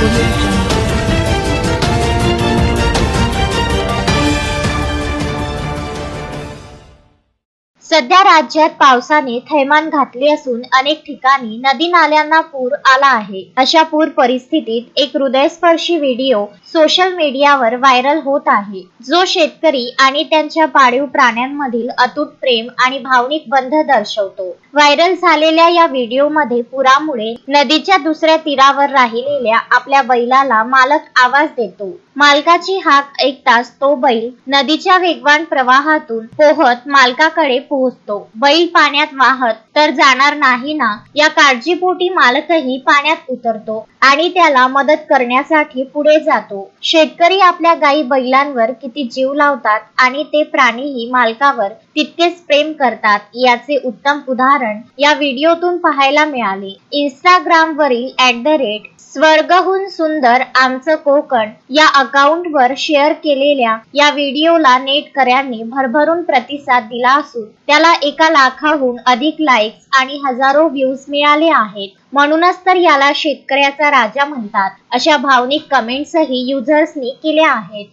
Revolution. सध्या राज्यात पावसाने थैमान घातले असून अनेक ठिकाणी नदी नाल्यांना पूर आला आहे. अशा पूर परिस्थितीत एक हृदयस्पर्शी व्हिडिओ सोशल मीडियावर व्हायरल होत आहे. जो शेतकरी आणि त्यांच्या पाळीव प्राण्यांमधील अतूट प्रेम आणि भावनिक बंध दर्शवतो. व्हायरल झालेल्या या व्हिडिओमध्ये पुरामुळे नदीच्या दुसऱ्या तीरावर राहिलेल्या आपल्या बैलाला मालक आवाज देतो. मालकाची हाक ऐकताच तो बैल नदीच्या वेगवान प्रवाहातून पोहत मालकाकडे पोहोचतो. बैल पाण्यात वाहत तर जाणार नाही ना? या काळजीपोटी मालकही पाण्यात उतरतो आणि त्याला मदत करण्यासाठी पुढे जातो. शेतकरी आपल्या गाई बैलांवर किती जीव लावतात आणि ते प्राणीही मालकावर तितकेच प्रेम करतात याचे उत्तम उदाहरण या व्हिडिओतून पाहायला मिळाले. इंस्टाग्राम वरील ऍट द रेट स्वर्गहून सुंदर आमचं कोकण या अकाउंटवर शेअर केलेल्या या व्हिडिओला नेटकऱ्यांनी भरभरून प्रतिसाद दिला असून त्याला एका लाखाहून अधिक लाईक्स आणि हजारो व्ह्यूज मिळाले आहेत. म्हणूनच तर याला शेतकऱ्याचा राजा म्हणतात अशा भावनिक कमेंट्सही युजर्सनी केल्या आहेत.